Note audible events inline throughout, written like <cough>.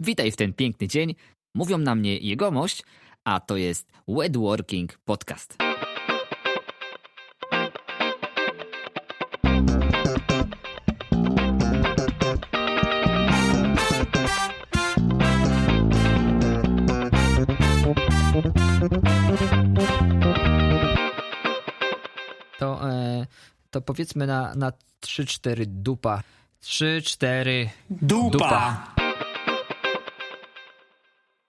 Witaj w ten piękny dzień. Mówią na mnie jegomość, a to jest Wedworking Podcast. To, e, to powiedzmy na, na 3-4 dupa. 3-4 Dupa. Dupa.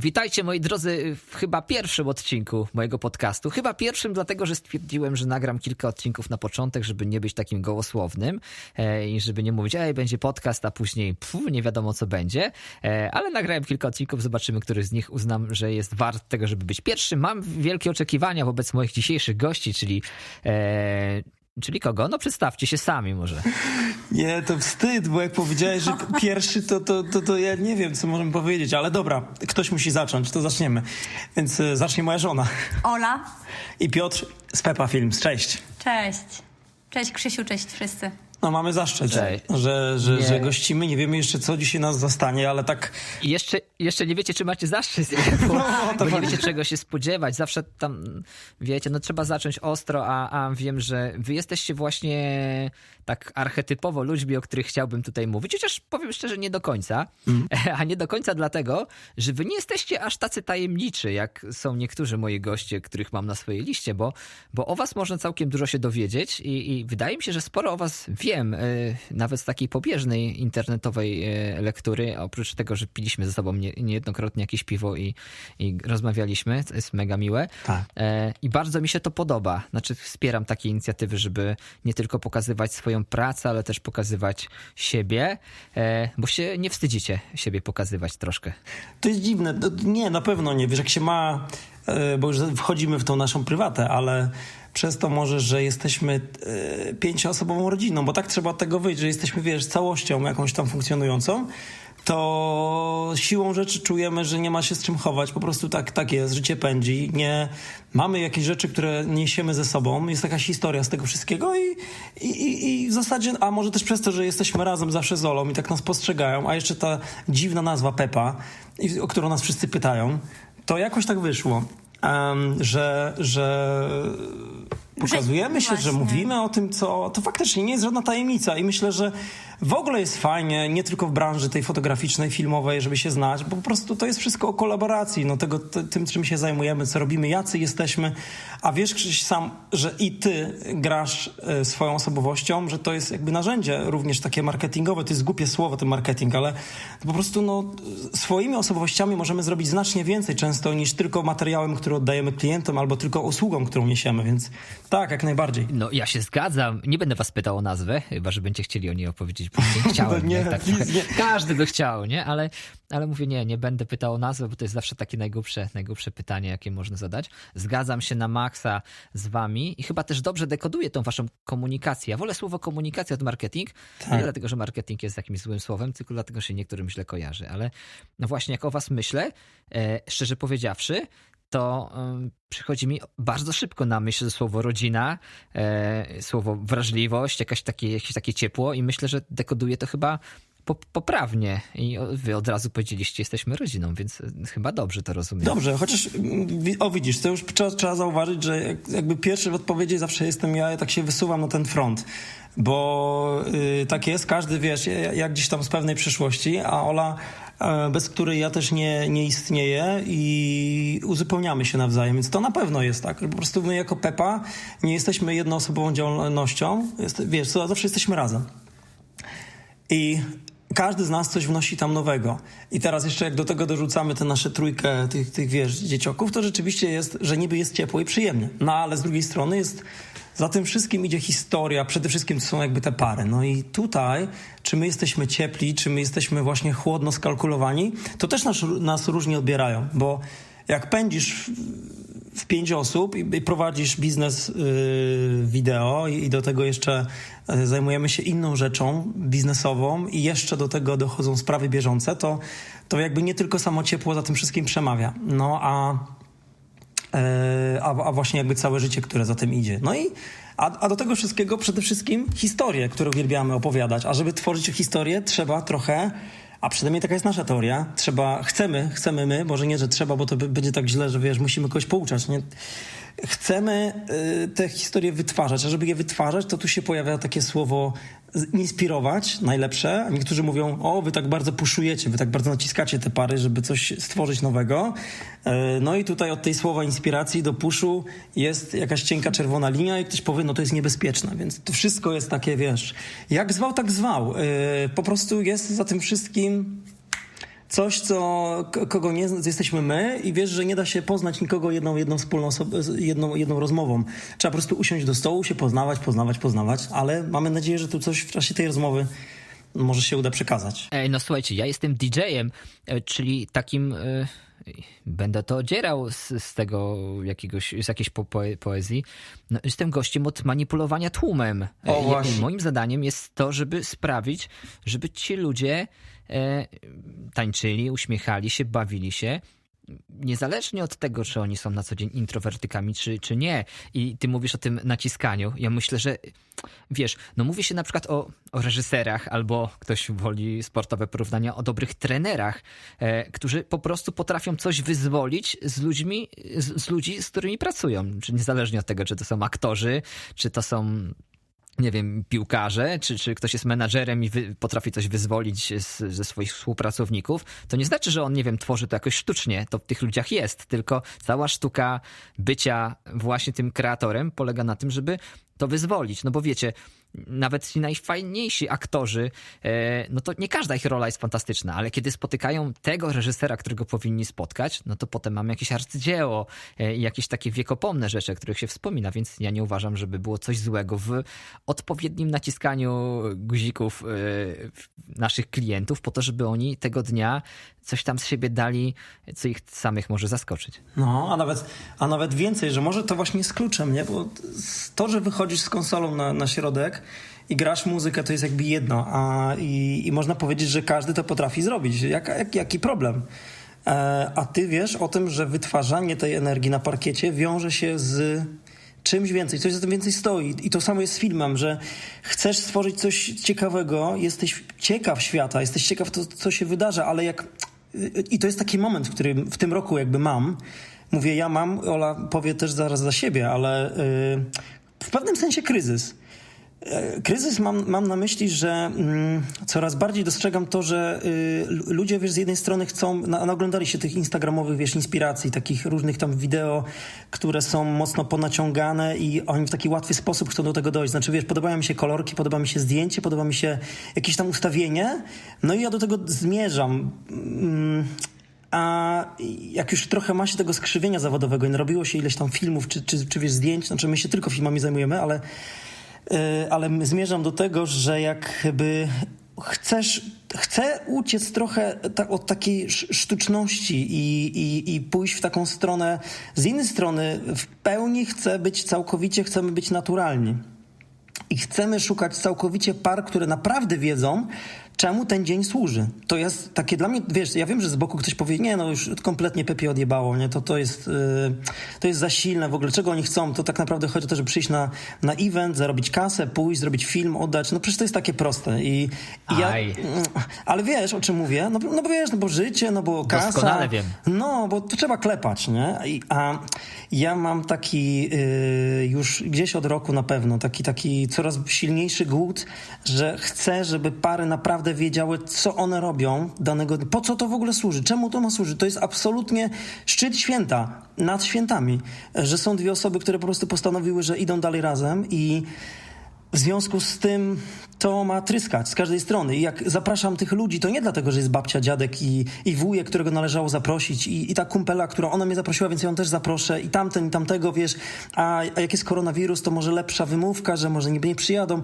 Witajcie moi drodzy w chyba pierwszym odcinku mojego podcastu. Chyba pierwszym dlatego, że stwierdziłem, że nagram kilka odcinków na początek, żeby nie być takim gołosłownym e, i żeby nie mówić, ej, będzie podcast, a później pfu, nie wiadomo co będzie. E, ale nagrałem kilka odcinków, zobaczymy, który z nich uznam, że jest wart tego, żeby być pierwszym. Mam wielkie oczekiwania wobec moich dzisiejszych gości, czyli... E, Czyli kogo? No przedstawcie się sami może. Nie, to wstyd, bo jak powiedziałeś, że pierwszy, to, to, to, to ja nie wiem, co możemy powiedzieć, ale dobra, ktoś musi zacząć, to zaczniemy. Więc e, zacznie moja żona. Ola, I Piotr z Pepa Films. Cześć. cześć. Cześć Krzysiu, cześć wszyscy. No mamy zaszczyt, Cześć. że, że, Nie. że gościmy. Nie wiemy jeszcze, co dzisiaj nas zastanie, ale tak I jeszcze, jeszcze nie wiecie, czy macie zaszczyt, <laughs> bo, No, bo nie wiecie, czego się spodziewać. Zawsze tam, wiecie, no trzeba zacząć ostro, a, a wiem, że wy jesteście właśnie tak archetypowo ludźmi, o których chciałbym tutaj mówić, chociaż powiem szczerze, nie do końca. Mhm. <laughs> A nie do końca dlatego, że wy nie jesteście aż tacy tajemniczy, jak są niektórzy moi goście, których mam na swojej liście, bo, bo o was można całkiem dużo się dowiedzieć i, i wydaje mi się, że sporo o was wiem, y, nawet z takiej pobieżnej internetowej y, lektury, oprócz tego, że piliśmy ze sobą nie, niejednokrotnie jakieś piwo i, i rozmawialiśmy, to jest mega miłe. Tak. E, I bardzo mi się to podoba. Znaczy, wspieram takie inicjatywy, żeby nie tylko pokazywać swoją pracę, ale też pokazywać siebie, e, bo się nie wstydzicie siebie pokazywać troszkę. To jest dziwne. No, Nie, na pewno nie. Wiesz, jak się ma, e, bo już wchodzimy w tą naszą prywatę, ale przez to może, że jesteśmy e, pięcioosobową rodziną, bo tak trzeba od tego wyjść, że jesteśmy, wiesz, całością jakąś tam funkcjonującą, to siłą rzeczy czujemy, że nie ma się z czym chować. Po prostu tak, tak jest, życie pędzi. Nie mamy jakieś rzeczy, które niesiemy ze sobą. Jest jakaś historia z tego wszystkiego i, i, i, w zasadzie, a może też przez to, że jesteśmy razem zawsze z Olą i tak nas postrzegają, a jeszcze ta dziwna nazwa Pepa, o którą nas wszyscy pytają, to jakoś tak wyszło, em, że, że pokazujemy się, że właśnie. mówimy o tym, co to faktycznie nie jest żadna tajemnica i myślę, że w ogóle jest fajnie, nie tylko w branży tej fotograficznej, filmowej, żeby się znać, bo po prostu to jest wszystko o kolaboracji, no tego, tym, czym się zajmujemy, co robimy, jacy jesteśmy, a wiesz Krzyś sam, że i ty grasz e, swoją osobowością, że to jest jakby narzędzie również takie marketingowe, to jest głupie słowo ten marketing, ale po prostu no, swoimi osobowościami możemy zrobić znacznie więcej często niż tylko materiałem, który oddajemy klientom albo tylko usługą, którą niesiemy, więc tak, jak najbardziej. No ja się zgadzam. Nie będę was pytał o nazwę, chyba że będziecie chcieli o niej opowiedzieć później. <laughs> Chciałem, No nie, nie, tak please, nie. Każdy by chciał, nie? Ale, ale mówię, nie, nie będę pytał o nazwę, bo to jest zawsze takie najgłupsze, najgłupsze pytanie, jakie można zadać. Zgadzam się na maksa z wami i chyba też dobrze dekoduję tą waszą komunikację. Ja wolę słowo komunikacja od marketing, Tak. nie dlatego, że marketing jest jakimś złym słowem, tylko dlatego, że się niektórym źle kojarzy. Ale no właśnie, jak o was myślę, e, szczerze powiedziawszy, to przychodzi mi bardzo szybko na myśl słowo rodzina, e, słowo wrażliwość, jakaś takie, jakieś takie ciepło i myślę, że dekoduje to chyba poprawnie. I wy od razu powiedzieliście, jesteśmy rodziną, więc e, chyba dobrze to rozumiem. Dobrze, chociaż mm, o widzisz, to już trzeba, trzeba zauważyć, że jak- jakby pierwszy w odpowiedzi zawsze jestem ja, ja tak się wysuwam na ten front, bo y, tak jest, każdy wiesz, ja- jak gdzieś tam z pewnej przyszłości, a Ola, e, bez której ja też nie, nie istnieję i uzupełniamy się nawzajem, więc to na pewno jest tak, po prostu my jako Pepa nie jesteśmy jednoosobową działalnością, jest, wiesz, zawsze jesteśmy razem. I każdy z nas coś wnosi tam nowego. I teraz jeszcze jak do tego dorzucamy tę nasze trójkę tych, tych wiesz, dzieciaków, to rzeczywiście jest, że niby jest ciepło i przyjemnie. No ale z drugiej strony jest, za tym wszystkim idzie historia, przede wszystkim to są jakby te pary. No i tutaj, czy my jesteśmy ciepli, czy my jesteśmy właśnie chłodno skalkulowani, to też nas, nas różnie odbierają, bo jak pędzisz w- pięć osób i, prowadzisz biznes yy, wideo i, do tego jeszcze y, zajmujemy się inną rzeczą biznesową i jeszcze do tego dochodzą sprawy bieżące, to, to jakby nie tylko samo ciepło za tym wszystkim przemawia. No a, yy, a, a właśnie jakby całe życie, które za tym idzie. No i a, a do tego wszystkiego przede wszystkim historie, które uwielbiamy opowiadać. A żeby tworzyć historię, trzeba trochę A przynajmniej taka jest nasza teoria. Trzeba, chcemy, chcemy my, może nie, że trzeba, bo to będzie tak źle, że wiesz, musimy kogoś pouczać, nie? Chcemy y, te historie wytwarzać, a żeby je wytwarzać, to tu się pojawia takie słowo z- inspirować, najlepsze. Niektórzy mówią, o, wy tak bardzo puszujecie, wy tak bardzo naciskacie te pary, żeby coś stworzyć nowego. Y, No i tutaj od tej słowa inspiracji do puszu jest jakaś cienka czerwona linia i ktoś powie, no to jest niebezpieczne, więc to wszystko jest takie, wiesz, jak zwał, tak zwał. Y, Po prostu jest za tym wszystkim coś, co kogo nie jesteśmy my i wiesz, że nie da się poznać nikogo jedną, jedną wspólną jedną, jedną rozmową. Trzeba po prostu usiąść do stołu, się poznawać, poznawać, poznawać, ale mamy nadzieję, że tu coś w czasie tej rozmowy może się uda przekazać. Ej, no słuchajcie, ja jestem DJ-em, e, czyli takim. e, Będę to odzierał z, z tego jakiegoś, z jakiejś po, poe- poezji. No, jestem gościem od manipulowania tłumem. E, O, i- moim zadaniem jest to, żeby sprawić, żeby ci ludzie tańczyli, uśmiechali się, bawili się. Niezależnie od tego, czy oni są na co dzień introwertykami, czy, czy nie. I ty mówisz o tym naciskaniu. Ja myślę, że wiesz, no mówi się na przykład o, o reżyserach, albo ktoś woli sportowe porównania, o dobrych trenerach, e, którzy po prostu potrafią coś wyzwolić z ludźmi, z, z ludzi, z którymi pracują. Czy niezależnie od tego, czy to są aktorzy, czy to są nie wiem, piłkarze, czy, czy ktoś jest menadżerem i wy, potrafi coś wyzwolić z, ze swoich współpracowników, to nie znaczy, że on, nie wiem, tworzy to jakoś sztucznie. To w tych ludziach jest, tylko cała sztuka bycia właśnie tym kreatorem polega na tym, żeby to wyzwolić. No bo wiecie, nawet ci najfajniejsi aktorzy, e, no to nie każda ich rola jest fantastyczna, ale kiedy spotykają tego reżysera, którego powinni spotkać, no to potem mamy jakieś arcydzieło e, i jakieś takie wiekopomne rzeczy, o których się wspomina, więc ja nie uważam, żeby było coś złego w odpowiednim naciskaniu guzików e, naszych klientów po to, żeby oni tego dnia coś tam z siebie dali, co ich samych może zaskoczyć. No, a nawet, a nawet więcej, że może to właśnie jest kluczem, nie? Bo to, że wychodzisz z konsolą na, na środek i grasz muzykę, to jest jakby jedno, a i, i można powiedzieć, że każdy to potrafi zrobić. Jak, jak, jaki problem? E, a ty wiesz o tym, że wytwarzanie tej energii na parkiecie wiąże się z czymś więcej, coś za tym więcej stoi. I to samo jest z filmem, że chcesz stworzyć coś ciekawego, jesteś ciekaw świata, jesteś ciekaw to, co się wydarza, ale jak... I to jest taki moment, w którym w tym roku jakby mam, mówię ja mam, Ola powie też zaraz za siebie, ale yy, w pewnym sensie kryzys. E, Kryzys mam, mam na myśli, że mm, coraz bardziej dostrzegam to, że y, lu- ludzie wiesz, z jednej strony chcą, na, naoglądali się tych instagramowych wiesz, inspiracji, takich różnych tam wideo, które są mocno ponaciągane i oni w taki łatwy sposób chcą do tego dojść. Znaczy wiesz, podobają mi się kolorki, podoba mi się zdjęcie, podoba mi się jakieś tam ustawienie, no i ja do tego zmierzam. Mm, a jak już trochę ma się tego skrzywienia zawodowego i narobiło się ileś tam filmów czy, czy, czy wiesz, zdjęć, znaczy my się tylko filmami zajmujemy, ale ale zmierzam do tego, że jakby chcesz, chcę uciec trochę ta, od takiej sz- sztuczności i, i, i pójść w taką stronę. Z jednej strony w pełni chcę być całkowicie, chcemy być naturalni. I chcemy szukać całkowicie par, które naprawdę wiedzą, czemu ten dzień służy. To jest takie dla mnie, wiesz, ja wiem, że z boku ktoś powie, nie, no już kompletnie Pepe odjebało, nie, to, to jest, yy, to jest za silne w ogóle, czego oni chcą, to tak naprawdę chodzi o to, żeby przyjść na, na event, zarobić kasę, pójść, zrobić film, oddać, no przecież to jest takie proste i, i ja, Aj. mm, ale wiesz, o czym mówię, no, no bo wiesz, no bo życie, no bo kasa. Doskonale wiem. No, bo to trzeba klepać, nie? I, a ja mam taki y, już gdzieś od roku na pewno, taki, taki coraz silniejszy głód, że chcę, żeby pary naprawdę wiedziały, co one robią danego. Po co to w ogóle służy? Czemu to ma służyć? To jest absolutnie szczyt święta, nad świętami, że są dwie osoby, które po prostu postanowiły, że idą dalej razem i w związku z tym to ma tryskać z każdej strony. I jak zapraszam tych ludzi, to nie dlatego, że jest babcia, dziadek i, i wujek, którego należało zaprosić, i, i ta kumpela, którą ona mnie zaprosiła, więc ją też zaproszę, i tamten, i tamtego, wiesz. A, a jak jest koronawirus, to może lepsza wymówka, że może niby nie przyjadą.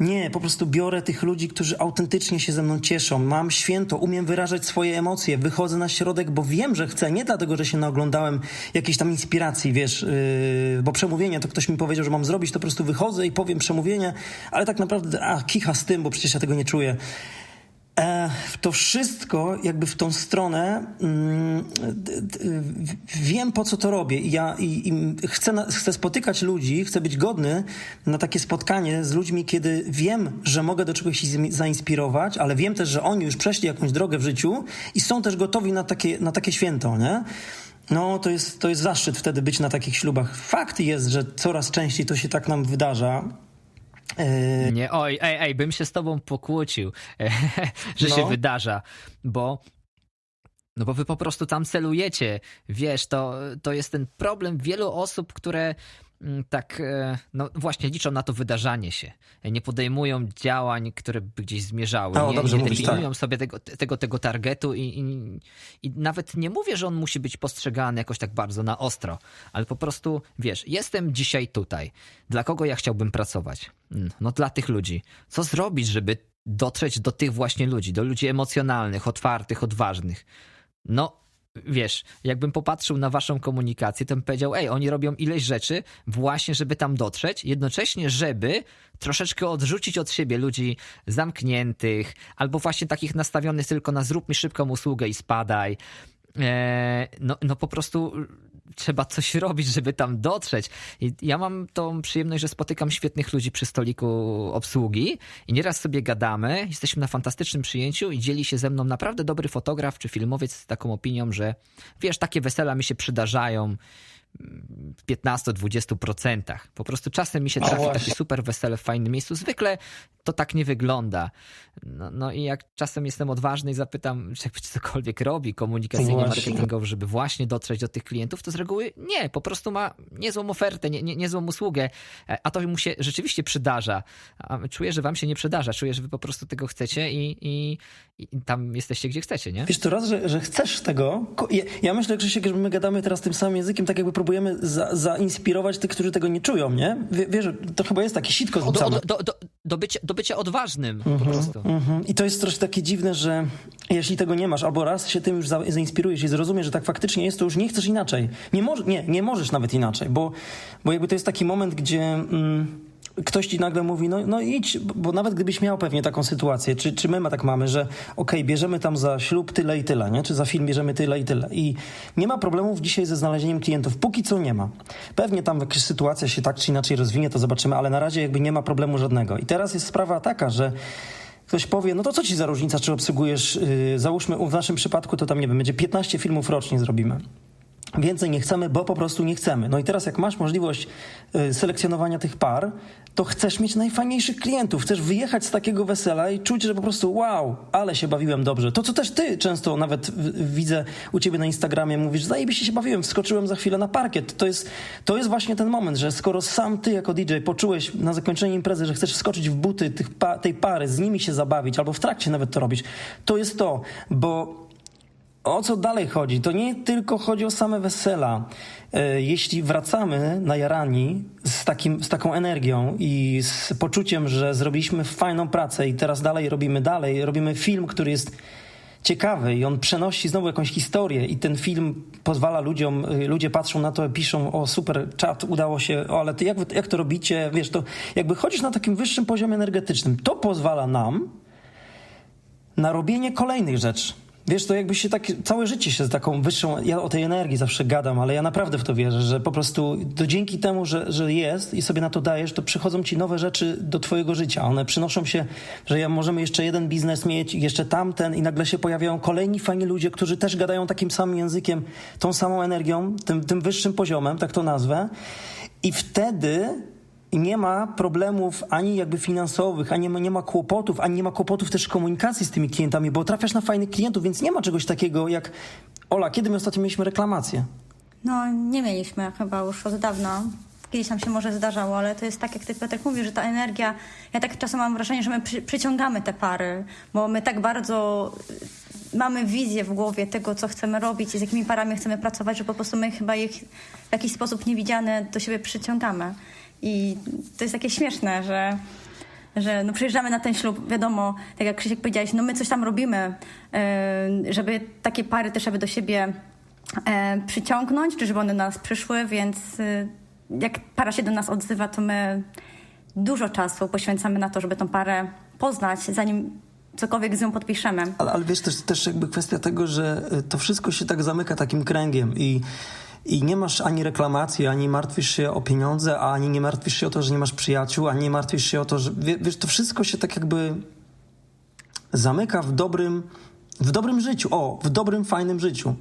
Nie, po prostu biorę tych ludzi, którzy autentycznie się ze mną cieszą. Mam święto, umiem wyrażać swoje emocje, wychodzę na środek, bo wiem, że chcę. Nie dlatego, że się naoglądałem jakiejś tam inspiracji, wiesz, yy, bo przemówienie to ktoś mi powiedział, że mam zrobić, to po prostu wychodzę i powiem przemówienie, ale tak naprawdę, a kicha z tym, bo przecież ja tego nie czuję. E, to wszystko jakby w tą stronę mm, wiem po co to robię ja i, i chcę, chcę spotykać ludzi, chcę być godny na takie spotkanie z ludźmi, kiedy wiem, że mogę do czegoś zmi- zainspirować, ale wiem też, że oni już przeszli jakąś drogę w życiu i są też gotowi na takie, na takie święto, nie? No, to jest, to jest zaszczyt wtedy być na takich ślubach. Fakt jest, że coraz częściej to się tak nam wydarza. E, Nie, oj, ej, ej, bym się z tobą pokłócił, <laughs> że się No. wydarza, bo no bo wy po prostu tam celujecie. Wiesz, to, to jest ten problem wielu osób, które tak, e, no właśnie liczą na to wydarzanie się. Nie podejmują działań, które by gdzieś zmierzały. O, nie, dobrze nie definiują tak. sobie tego, tego, tego targetu i, i, i nawet nie mówię, że on musi być postrzegany jakoś tak bardzo na ostro, ale po prostu, wiesz, jestem dzisiaj tutaj. Dla kogo ja chciałbym pracować? Mm, No dla tych ludzi. Co zrobić, żeby dotrzeć do tych właśnie ludzi, do ludzi emocjonalnych, otwartych, odważnych? No, wiesz, jakbym popatrzył na waszą komunikację, to bym powiedział, ej, oni robią ileś rzeczy właśnie, żeby tam dotrzeć, jednocześnie, żeby troszeczkę odrzucić od siebie ludzi zamkniętych, albo właśnie takich nastawionych tylko na zrób mi szybką usługę i spadaj. E, no, no po prostu trzeba coś robić, żeby tam dotrzeć. I ja mam tą przyjemność, że spotykam świetnych ludzi przy stoliku obsługi i nieraz sobie gadamy, jesteśmy na fantastycznym przyjęciu i dzieli się ze mną naprawdę dobry fotograf czy filmowiec z taką opinią, że wiesz, takie wesela mi się przydarzają w 15-20%. Po prostu czasem mi się O, trafi właśnie. takie super wesele w fajnym miejscu. Zwykle to tak nie wygląda. No, no i jak czasem jestem odważny i zapytam, czy jakby cokolwiek robi komunikacyjnie, Właśnie. marketingowo, żeby właśnie dotrzeć do tych klientów, to z reguły nie, po prostu ma niezłą ofertę, nie, nie, niezłą usługę, e, a to mu się rzeczywiście przydarza. A czuję, że wam się nie przydarza, czuję, że wy po prostu tego chcecie i, i, i tam jesteście, gdzie chcecie, nie? Wiesz, to raz, że, że chcesz tego. Ja, ja myślę, Krzysiek, że my gadamy teraz tym samym językiem, tak jakby próbujemy za, zainspirować tych, którzy tego nie czują, nie? Wie- Wiesz, to chyba jest taki sitko Do, zrzucane. do, do, do, do, bycia, do bycia odważnym po prostu. Mhm. I to jest troszkę takie dziwne, że jeśli tego nie masz, albo raz się tym już za, zainspirujesz i zrozumiesz, że tak faktycznie jest, to już nie chcesz inaczej. Nie, nie, nie możesz nawet inaczej, bo, bo jakby to jest taki moment, gdzie mm, ktoś ci nagle mówi, no, no idź, bo- nawet gdybyś miał pewnie taką sytuację, czy, czy my ma tak mamy, że okej, bierzemy tam za ślub tyle i tyle, nie? czy za film bierzemy tyle i tyle. I nie ma problemów dzisiaj ze znalezieniem klientów. Póki co nie ma. Pewnie tam jakaś sytuacja się tak czy inaczej rozwinie, to zobaczymy, ale na razie jakby nie ma problemu żadnego. I teraz jest sprawa taka, że Ktoś powie, no to co ci za różnica, czy obsługujesz, yy, załóżmy w naszym przypadku to tam, nie wiem, będzie 15 filmów rocznie zrobimy. Więcej nie chcemy, bo po prostu nie chcemy. No i teraz jak masz możliwość y, selekcjonowania tych par, to chcesz mieć najfajniejszych klientów. Chcesz wyjechać z takiego wesela i czuć, że po prostu wow, ale się bawiłem dobrze. To, co też ty często nawet widzę u ciebie na Instagramie, mówisz, zajebiście się bawiłem, wskoczyłem za chwilę na parkiet. To jest, to jest właśnie ten moment, że skoro sam ty jako DJ poczułeś na zakończenie imprezy, że chcesz wskoczyć w buty tych tej pary, z nimi się zabawić, albo w trakcie nawet to robić, to jest to, bo o co dalej chodzi? To nie tylko chodzi o same wesela. E, Jeśli wracamy na jarani z, takim, z taką energią i z poczuciem, że zrobiliśmy fajną pracę i teraz dalej robimy dalej, robimy film, który jest ciekawy i on przenosi znowu jakąś historię i ten film pozwala ludziom, y, ludzie patrzą na to piszą, o super, czat, udało się, o ale ty, jak, jak to robicie, wiesz, to jakby chodzisz na takim wyższym poziomie energetycznym. To pozwala nam na robienie kolejnych rzeczy. Wiesz, to jakby się tak, całe życie się z taką wyższą, ja o tej energii zawsze gadam, ale ja naprawdę w to wierzę, że po prostu to dzięki temu, że, że jest i sobie na to dajesz, to przychodzą ci nowe rzeczy do twojego życia. One przynoszą się, że ja możemy jeszcze jeden biznes mieć, jeszcze tamten i nagle się pojawiają kolejni fajni ludzie, którzy też gadają takim samym językiem, tą samą energią, tym, tym wyższym poziomem, tak to nazwę. I wtedy i nie ma problemów ani jakby finansowych, ani nie ma, kłopotów, ani nie ma kłopotów też komunikacji z tymi klientami, bo trafiasz na fajnych klientów, więc nie ma czegoś takiego jak Ola, kiedy my ostatnio mieliśmy reklamację? No, nie mieliśmy chyba już od dawna. Kiedyś nam się może zdarzało, ale to jest tak, jak ty Piotrek mówi, że ta energia, ja tak czasem mam wrażenie, że my przy, przyciągamy te pary, bo my tak bardzo y, mamy wizję w głowie tego, co chcemy robić i z jakimi parami chcemy pracować, że po prostu my chyba ich w jakiś sposób niewidziany do siebie przyciągamy. I to jest takie śmieszne, że że no przyjeżdżamy na ten ślub, wiadomo, tak jak Krzysiek powiedziałeś, no my coś tam robimy, yy, żeby takie pary też żeby do siebie e, przyciągnąć, czy żeby one do nas przyszły, więc y, jak para się do nas odzywa, to my dużo czasu poświęcamy na to, żeby tą parę poznać, zanim cokolwiek z nią podpiszemy. Ale, ale wiesz, też, też jakby kwestia tego, że to wszystko się tak zamyka takim kręgiem i, i nie masz ani reklamacji, ani martwisz się o pieniądze, ani nie martwisz się o to, że nie masz przyjaciół, ani nie martwisz się o to, że wie- wiesz, to wszystko się tak jakby zamyka w dobrym, w dobrym życiu. O, w dobrym, fajnym życiu.